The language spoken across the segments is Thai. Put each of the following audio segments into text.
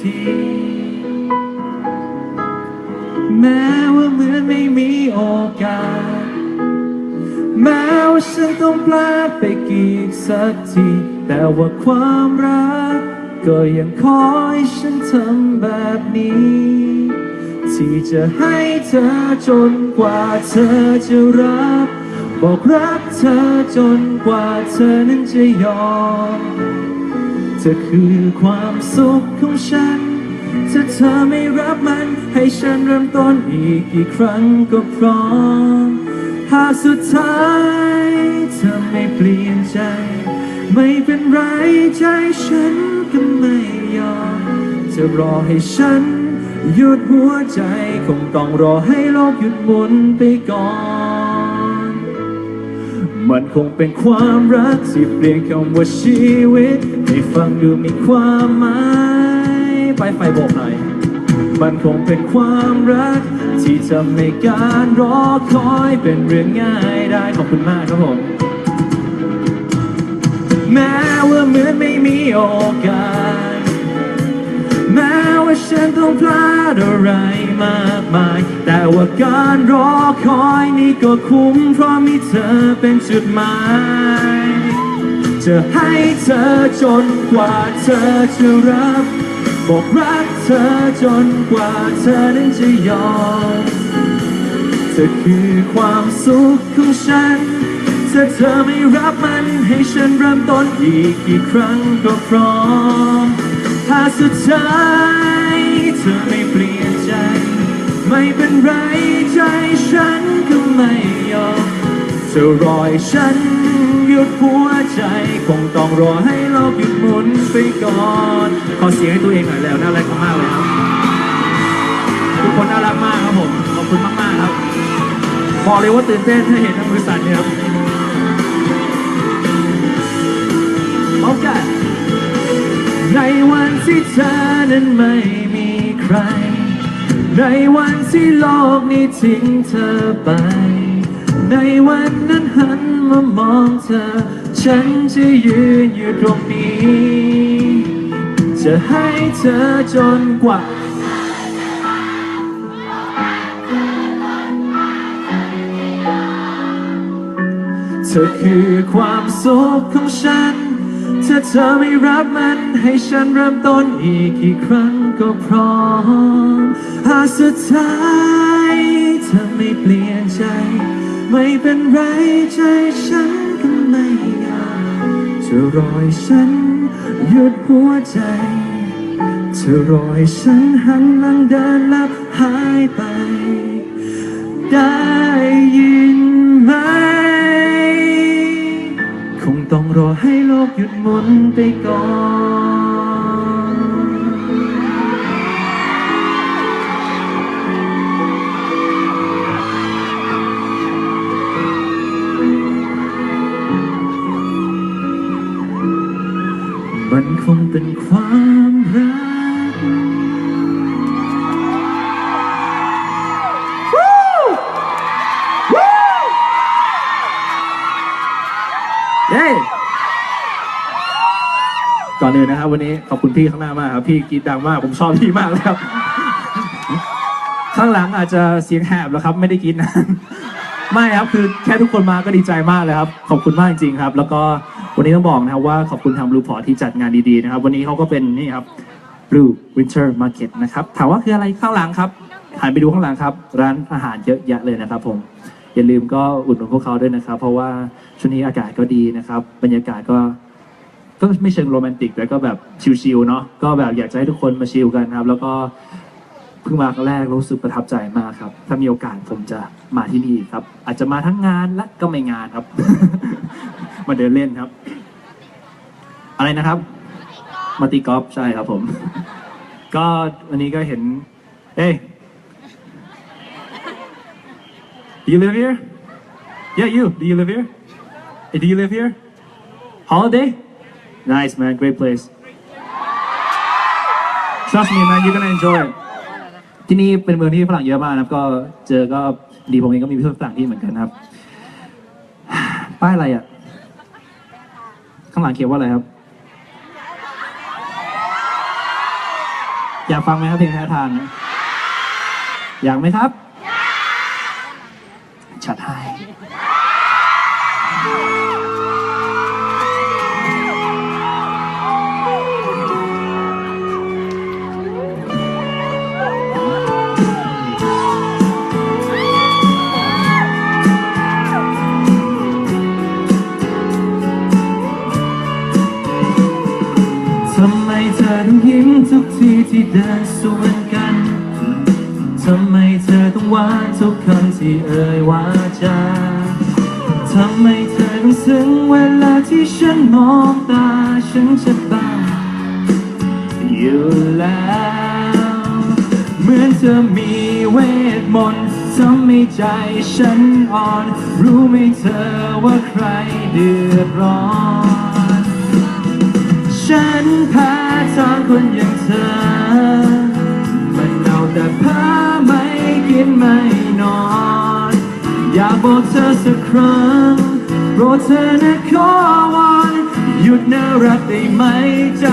ทีแม้ว่าเหมือนไม่มีโอกาส แม้ว่าฉันต้องพลาดไปกี่สักที แต่ว่าความรัก ก็ยังขอให้ฉันทำแบบนี้ ที่จะให้เธอจนกว่าเธอจะรับ บอกรักเธอจนกว่าเธอนั้นจะยอม เธอคือความสุขของฉัน ถ้าเธอไม่รับมันให้ฉันเริ่มต้นอีกกี่ครั้งก็พร้อม หากสุดท้ายเธอไม่เปลี่ยนใจ ไม่เป็นไรใจฉันก็ไม่ยอมจะรอให้ฉันหยุดหัวใจ คงต้องรอให้โลกหยุดหมุนไปก่อน มันคงเป็นความรักที่เปลี่ยนคำว่าชีวิตให้ฟังดูมีความหมายไปไฟโบกหน่อยมันคงเป็นความรัก ที่ทำให้การรอคอยเป็นเรื่องง่ายได้ขอบคุณมากครับผมแม้ว่าเหมือนไม่มีโอกาส แม้ว่าฉันต้องพลาดอะไรมากมาย แต่ว่าการรอคอยนี่ก็คุ้ม เพราะมีเธอเป็นจุดหมาย จะให้เธอจนกว่าเธอจะรับ บอกรักเธอจนกว่าเธอนั้นจะยอมเธอคือความสุขของฉันถ้าเธอไม่รับมันให้ฉันเริ่มต้นอีกกี่ครั้งก็พร้อม ถ้าสุดท้ายเธอไม่เปลี่ยนใจ ไม่เป็นไรใจฉันก็ไม่ยอมจะรอให้ฉันหยุดหัวใจ คงต้องรอให้โลกหยุดหมุนไปก่อน ขอเสียงให้ตัวเองหน่อยแล้วน่ารักมากเลยครับ ทุกคนน่ารักมากครับผม ขอบคุณมากๆครับบอกเลยว่าตื่นเต้นถ้าเห็นทั้งบริษัทเนี่ยครับพร้อมกัน ในวันที่เธอนั้นไม่มีใคร ในวันที่โลกนี้ทิ้งเธอไป ในวันนั้นหันมามองเธอ ฉันจะยืนอยู่ตรงนี้ จะให้เธอจนกว่าเธอคือความสุขของฉัน ถ้าเธอไม่รับมันให้ฉันเริ่มต้นอีกกี่ครั้งก็พร้อมหากสุดท้ายเธอไม่เปลี่ยนใจ ไม่เป็นไรใจฉันก็ไม่ยอมจะรอให้ฉันหยุดหัวใจ เธอรอให้ฉันหันหลังเดินล้วหายไป ได้ยินไหม ต้องรอให้โลกหยุดหมุนไปก่อน อนอื่นะครับ วันนี้ขอบคุณพี่ข้างหน้ามากครับ พี่กรีดดังมากผมชอบพี่มากเลยครับ ข้างหลังอาจจะเสียงแหบแล้วครับ ไม่ได้กรีดนานไม่ครับคือแค่ทุกคนมาก็ดีใจมากเลยครับ ขอบคุณมากจริงๆครับ แล้วก็วันนี้ต้องบอกนะครับว่าขอบคุณทาง Blue Port ที่จัดงานดีๆนะครับ วันนี้เขาก็เป็นนี่ครับ Blue Winter Market นะครับ ถามว่าคืออะไรข้างหลังครับหันไปดูข้างหลังครับ ร้านอาหารเยอะแยะเลยนะครับผมอย่าลืมก็อุดหนุนพวกเขาด้วยนะครับ เพราะว่าช่วงนี้อากาศก็ดีนะครับ บรรยากาศก็ ก็ไม่เชิงโรแมนติกแต่ก็แบบชิลๆเนาะก็แบบอยากจะให้ทุกคนมาชิลกันครับ แล้วก็เพิ่งมาครั้งแรกรู้สึกประทับใจมากครับ ถ้ามีโอกาสผมจะมาที่นี่ครับ อาจจะมาทั้งงานและก็ไม่งานครับ มาเดินเล่นครับ อะไรนะครับ มาตีกอล์ฟใช่ครับผม ก็วันนี้ก็เห็น เอ้ย Do you live here? Yeah, you. Do you live here? Hey, do you live here? Holiday? Nice, man. Great place. Trust me, man. You're gonna enjoy it. ที่นี่เป็นเมืองที่ฝรั่งเยอะมากนะครับ ก็เจอก็ดีผมเองก็มีเพื่อนฝรั่งที่เหมือนกันครับ ป้ายอะไรอะ ข้างหลังเขียนว่าอะไรครับ อยากฟังไหมครับเพลงแพ้ทาง อยากไหมครับ มองตาฉันจะบ้าอยู่แล้ว เหมือนเธอมีเวทมนต์ทำให้ใจฉันอ่อน รู้ไหมเธอว่าใครเดือดร้อน ฉันแพ้ทางคนอย่างเธอ มันเอาแต่ผ้าไม่กินไม่นอน อยากบอกเธอสักครั้งโปรดเธอนะขอวอน หยุดน่ารักได้ไหมใจ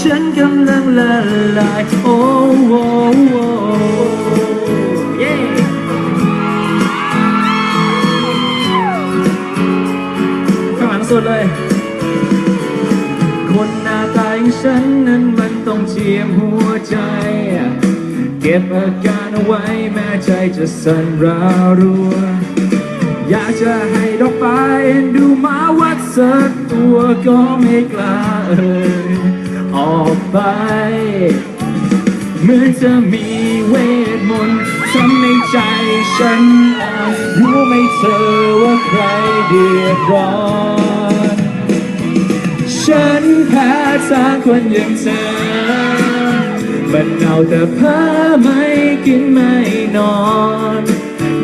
ฉันกำลังละลายโอ้โอ้โอ้เย้ข้างหลังสุดเลย คนหน้าตาอย่างฉันนั้นมันต้องเจียมหัวใจ เก็บอาการเอาไว้แม้ใจจะสั่นระรัว อยากจะให้ดอกไม้เอ็นดูมาวัด สักตัวก็ไม่กล้าเอ่ยออกไป เหมือนจะมีเวทมนต์ทำให้ใจฉันอ่อนรู้ไหมเธอว่าใครเดือดร้อนฉันแพ้ทางคนอย่างเธอมันเอาแต่เพ้อไม่กินไม่นอน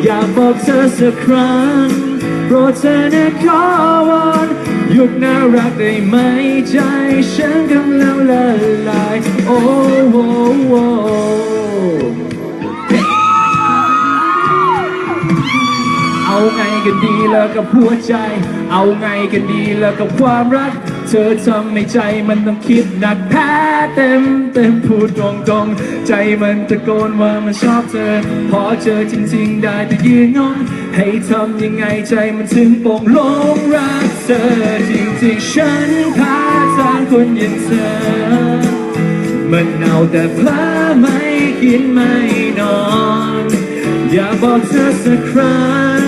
อยากบอกเธอสักครั้ง รดเธอนะขอวอนหยุดน่ารักได้ไหมใจฉันกำลังละลายโอ้โหเอาไงกันดีแล้วกับหัวใจ เอาไงกันดีแล้วกับความรัก ธอทำให้ใจมันต้องคิดหนักแพ้เต็มเต็มพูดตรงตรงใจมันตะโกนว่ามันชอบเธอ พอเจอจริงๆได้แต่ยืนงงให้ทำยังไงใจมันถึงโป่งลงรักเธอจริงๆฉันพาทางคนอย่างเธอ มันเอาแต่เพลอไม่กินไม่นอน อย่าบอกเธอสักครั้ง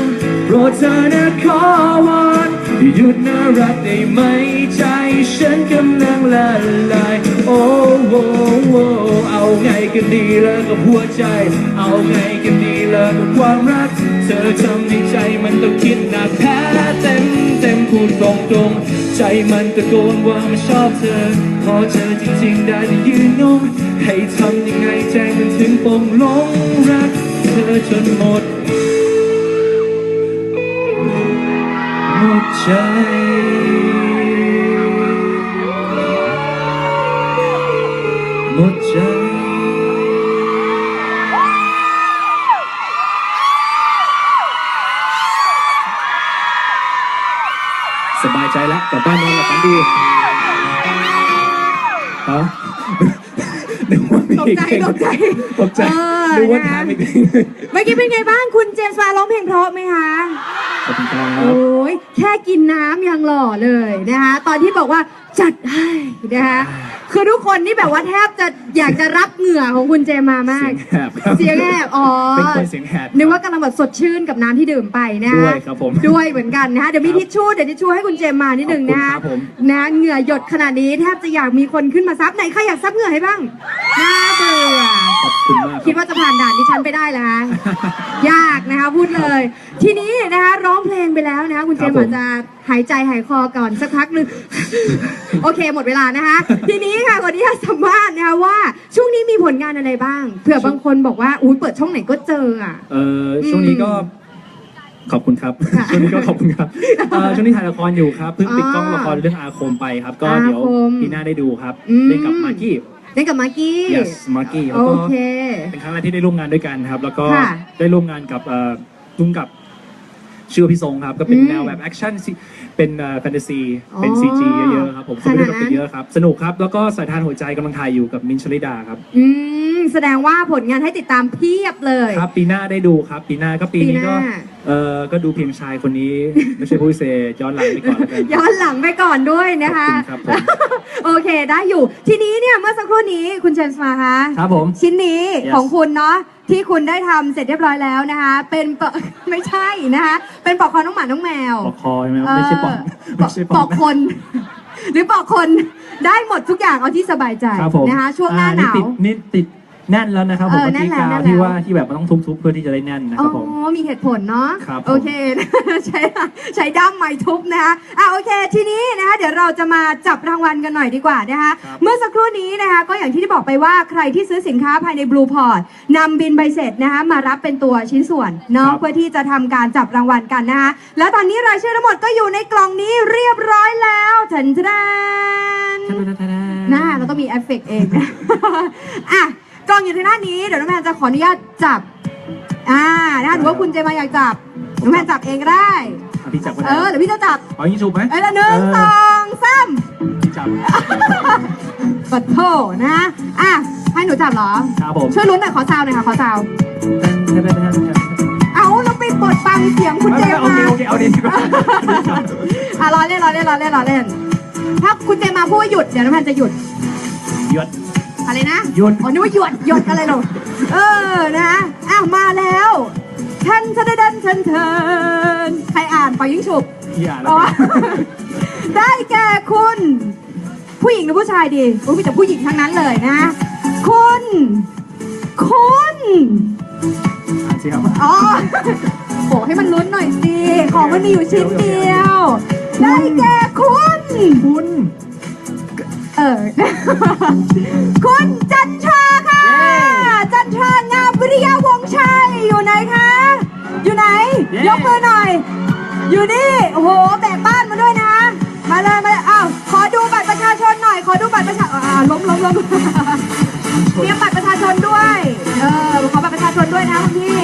โปรดเธอนะขอวอน หยุดน่ารักได้ไหมใจฉันกำลังละลาย โอ้โหโอ้เอาไงกันดีแล้วกับหัวใจ เอาไงกันดีแล้วกับความรัก เธอทำให้ใจมันต้องคิดหนักแพ้เต็มเต็มพูดตรงตรงใจมันตะโกนว่ามันชอบเธอ พอเจอจริงๆได้แต่ยืนงงให้ทำยังไงใจมันถึงปงหลงรัก เธอจนหมด หมดใจหมดใจสบายใจแล้วกลับบ้านนอนหลับฝันดี กว่ามีอีกเพลงตกใจตกใจเออนึกว่านะคะทำอีกเพลงเมื่อกี้เป็นไงบ้างคุณเจมส์มาร้องเพลงเพราะไหมคะขอบคุณครับโอ้ยแค่กินน้ำยังหล่อเลยนะคะตอนที่บอกว่าจัดให้นะคะ คือทุกคนนี่แบบว่าแทบจะอยากจะรับเหงื่อของคุณเจมส์มามาก เสียงแหบครับเสียงแอบอ๋อเป็นคนเสียงแหบนึกว่ากำลังแบบสดชื่นกับน้ำที่ดื่มไปนะด้คะวยครับผมด้วยเหมือนกันนะคะเดี๋ยวมีครับทิชชู่เดี๋ยวทิชชู่ให้คุณเจมส์มานิดหนึ่งนะขคะอบคุณครับผม นะเหงื่อหยดขนาดนี้แทบจะอยากมีคนขึ้นมาซับไหนใครอยากซับเหงื่อให้บ้างน่าเบื่อ ขอบคุณมากคิดว่าจะผ่านด่านดิฉันไปได้เหรอคะ ยากนะคะพูดเลย ทีนี้นะคะร้องเพลงไปแล้วนะคะคุณเจมส์อาจจะหายใจหายคอก่อนสักพักหนึ่งโอเคหมดเวลานะคะ ทีนี้ค่ะคนที่จะสัมภาษณ์นะคะว่า ช่วงนี้มีผลงานอะไรบ้างเผื่อบางคนบอกว่าอุ้ยเปิดช่องไหนก็เจออะเออช่วงนี้ก็ขอบคุณครับค่ะช่วงนี้ก็ขอบคุณครับเอ่อช่วงนี้ถ่ายละครอยู่ครับเพิ่งปิดกล้องอ่าละครเรื่องอาคมไปครับ ก็อาคมเดี๋ยวปีหน้าได้ดูครับอืมเล่นกับมากกี้ เล่นกับมากกี้ yes มากกี้แล้วโอก็เค เป็นครั้งแรกที่ได้ร่วมงานด้วยกันครับ แล้วก็ค่ะได้ร่วมงานกับเอ่อรุ่งกับชื่อว่าพี่ทรงครับ ก็เป็นอืมแนวแบบแอคชั่นเป็นแฟนตาซีอ๋อเป็น CG เยอะๆครับผมคนขไปนาดดูนั้นกันเยอะครับ สนุกครับ แล้วก็สายทานหัวใจกำลังถ่ายอยู่กับมินท์ชลิดาครับอืมแสดงว่าผลงานให้ติดตามเพียบเลย ครับปีหน้าได้ดูครับ ปีหน้าก็ปีนี้ก็ปีหน้า เออก็ดูเพียงชายคนนี้ ไม่ใช่ผู้พิเศษย้อนหลังไปก่อนแล้วกัน ย้อนหลังไปก่อนด้วยนะคะ ขอบคุณครับผม โอเคได้อยู่ ทีนี้เนี่ยเมื่อสักครู่นี้คุณเจมส์มาคะครับผม ชิ้นนี้ Yes ของคุณเนาะที่คุณได้ทำเสร็จเรียบร้อยแล้วนะคะ เป็นปอกไม่ใช่นะคะ เป็นปอกคอน้องหมาน้องแมว ปอกคอใช่ไหมครับไม่ใช่ปอกเปไม่ใช่ปปออกกคน หรือปอกคนได้หมดทุกอย่างเอาที่สบายใจครับผมนะคะ ช่วงหน้าหนาว อ่นี่ติดนี่ติด แน่นแล้วนะครับผมเออเมื่อกี้แน่นแล้วกาวแน่นแล้วที่ว่าที่แบบมันต้องทุบๆเพื่อที่จะได้แน่นนะคอ๋รับผม อ มีเหตุผลเนาะ ครับผมโอเค ใช้ใช้ด้ามไม้ทุบนะคะอะโอเค ทีนี้นะคะเดี๋ยวเราจะมาจับรางวัลกันหน่อยดีกว่านะคะ ครับ เมื่อสักครู่นี้นะคะก็อย่างที่ได้บอกไปว่าใครที่ซื้อสินค้าภายใน Blue Port นำบินใบเสร็จนะคะมารับเป็นตัวชิ้นส่วนเนาะเพื่อที่จะทำการจับรางวัลกันนะคะ แล้วตอนนี้รายชื่อทั้งหมดก็อยู่ในกล่องนี้เรียบร้อยแล้วทันทันหน้าเราต้องมีเอฟเฟกต์เองนะ อะ กล่องอยู่ทางด้านนี้ เดี๋ยวน้องแพนจะขออนุญาตจับ อ่านะคะหรือว่าคุณเจมาอยากจับน้องแพนจับเองก็ได้ อะพี่จับก็เอได้อเดี๋ยวพี่จะจับ เอายิงฉุบไหมเอ้ยละหนึ่งสองสามพี่จับ ปัดโถนะ อะ ให้หนูจับเหรอ ครับผม ช่วยลุ้นหน่อยขอซาวหน่อยค่ะขอซาวแทนแทนแทนแทนเอาเราไปเปิดฟังเสียงคุณไม่เจไม่มโอมาเคโอเคเอาดีดีกว่าอะรอเล่นรอเล่นรอเล่นรอเล่น ถ้าคุณเจมมาพูดว่าหยุด เดี๋ยวน้องแพนจะหยุด หยุด อะไรนะหยุดอ๋อนึกว่าหยดหยดอะไรหรอเออนะอ้าวมาแล้วทันทันทันทันทันใครอ่านปล่อยยิงฉุบอย่าแล้อ๋วอได้แก่คุณ ผู้หญิงหรือผู้ชายดีโอ้ยมีแต่ผู้หญิงทั้งนั้นเลยนะ คุณ คุณอ่านสิครับอ๋อโหให้มันลุ้นหน่อยสิของมันมีอยู่ชิ้นเดียว ได้แก่คุณคุณ เออ คุณจันทราค่ะ จันทรางามวิริยาวงศ์ชัยอยู่ไหนคะ อยู่ไหนยกมือหน่อย อยู่นี่โอ้โหแบกบ้านมาด้วยนะ มาเลยมาเลยอ้าวขอดูบัตรประชาชนหน่อย ขอดูบัตรประชาอ่าล้มล้มล้มเตรียมบัตรประชาชนด้วยเออขอบัตรประชาชนด้วยนะคุณพี่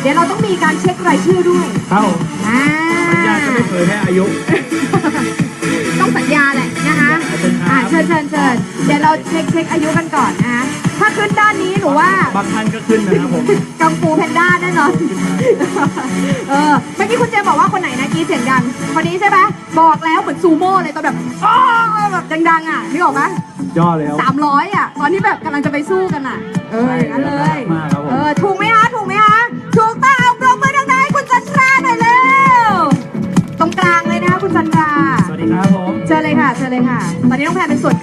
เดี๋ยวเราต้องมีการเช็ครายชื่อด้วยเข้าอ่าสัญญาจะไม่เผยแพร่อายุ ต้องสัญญาแหละ เชิญเชิญเชิญเดี๋ยวเราเช็คเช็คอายุกันก่อนนะคะถ้าขึ้นด้านนี้หนูว่าบางท่านก็ขึ้นนะครับผมกังฟูแพนด้าแน่นอนเออเมื่อกี้คุณเจมบอกว่าคนไหนนะกรี้เสียงดังคนนี้ใช่ไหมบอกแล้วเหมือนซูโม่เลยตอนแบบอ้อแบบดังๆอะนึกออกไหมยอดเลยครับสามร้อยอะตอนที่แบบกำลังจะไปสู้กันอะเอออย่างนั้นเลย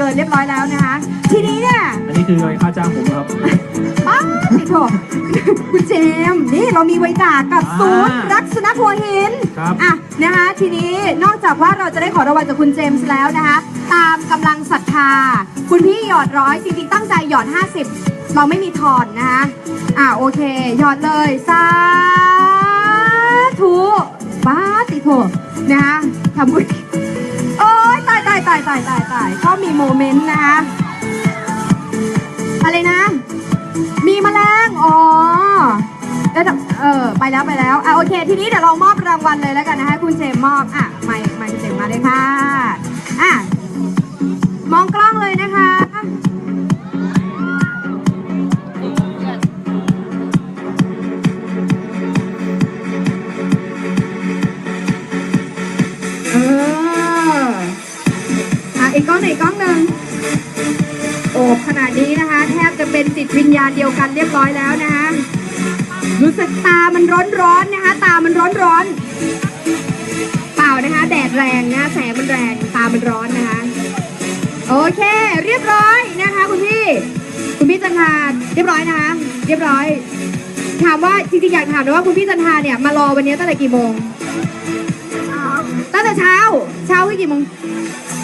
เป็นส่วนเกินเรียบร้อยแล้วนะคะ ทีนี้เนี่ยอันนี้คือเงินค่าจ้างผมครับ ป้าติโถคุณเจมส์นี่เรามีไว้จ่ากกับอ่าศูนย์รักสุนัขหัวหินครับ อะนะคะทีนี้นอกจากว่าเราจะได้ขอรางวัลจากคุณเจมส์แล้วนะคะ ตามกำลังศรัทธา คุณพี่หยอดร้อยจริงๆตั้งใจหยอด 50 เราไม่มีทอนนะคะอะโอเค หยอดเลยสาธุป้าติโถนะคะทำบุญโอ๊ยตายตายตายตายตายตายชอบมีโมเมนต์นะคะอะไรนะ มีแมลงอ๋อแล้เดี๋ยวเออไปแล้วไปแล้วอะโอเค ทีนี้เดี๋ยวเรามอบรางวัลเลยแล้วกันนะคะคุณเจมส์มอบอะไม่ไม่คุณเจมมาเลยค่ะอะ จิตวิญญาณเดียวกันเรียบร้อยแล้วนะคะรู้สึกตามันร้อนร้อนๆนะคะ ตามันร้อนร้อนๆเปล่านะคะแดดแรงนะแสงมันแรงตามันร้อนนะคะโอเค เรียบร้อยนะคะ คุณพี่คุณพี่จันทาเรียบร้อยนะคะ เรียบร้อย ถามว่าจริงๆอยากถามเลยว่าคุณพี่จันทาเนี่ยมารอวันนี้ตั้งแต่กี่โมงตั้งแต่เช้า เช้าคือกี่โมง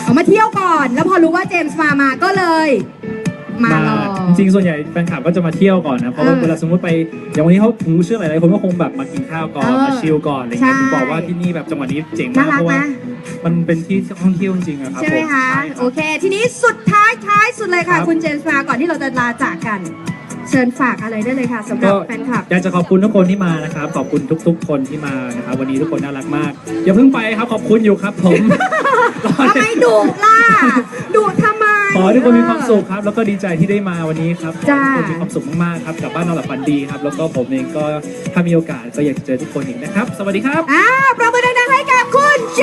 ออกมาเที่ยวก่อน แล้วพอรู้ว่าเจมส์มามาก็เลย มารอ จริงๆส่วนใหญ่แฟนคลับก็จะมาเที่ยวก่อนนะเพราะว่าเออเวลาสมมติไปอย่างวันนี้เขาผมเชื่อหลายๆคนก็คงแบบมากินข้าวก่อนเออมาชิลก่อนอะไรเงี้ยใช่ ผมบอกว่าที่นี่แบบจังหวัดนี้เจ๋งน่ามากรักเพราะว่านะ มันเป็นที่ท่องเที่ยวจริงๆอะครับใช่ไหมผม คะใช่รับโอเค ทีนี้สุดท้ายท้ายสุดเลยค่ะ ครับ คุณเจมส์มาก่อนที่เราจะลาจากกัน เชิญฝากอะไรได้เลยค่ะสำหรับก็แฟนคลับ อยากจะขอบคุณทุกคนที่มานะครับ ขอบคุณทุก ๆ คนที่มานะครับวันนี้ทุกคนน่ารักมากอย่าเพิ่งไปครับขอบคุณอยู่ครับผม ทำไมดุล่ะดุทำไม ขอให้ทุกคนมีความสุขครับ แล้วก็ดีใจที่ได้มาวันนี้ครับขอทุกคนมีความสุขมากๆครับกับบ้านนอนหลับฝันดีครับ แล้วก็ผมเองก็ถ้ามีโอกาสก็อยากจะเจอทุกคนอีกนะครับ สวัสดีครับ อ่าปรบมือดังๆให้กับคุณเจ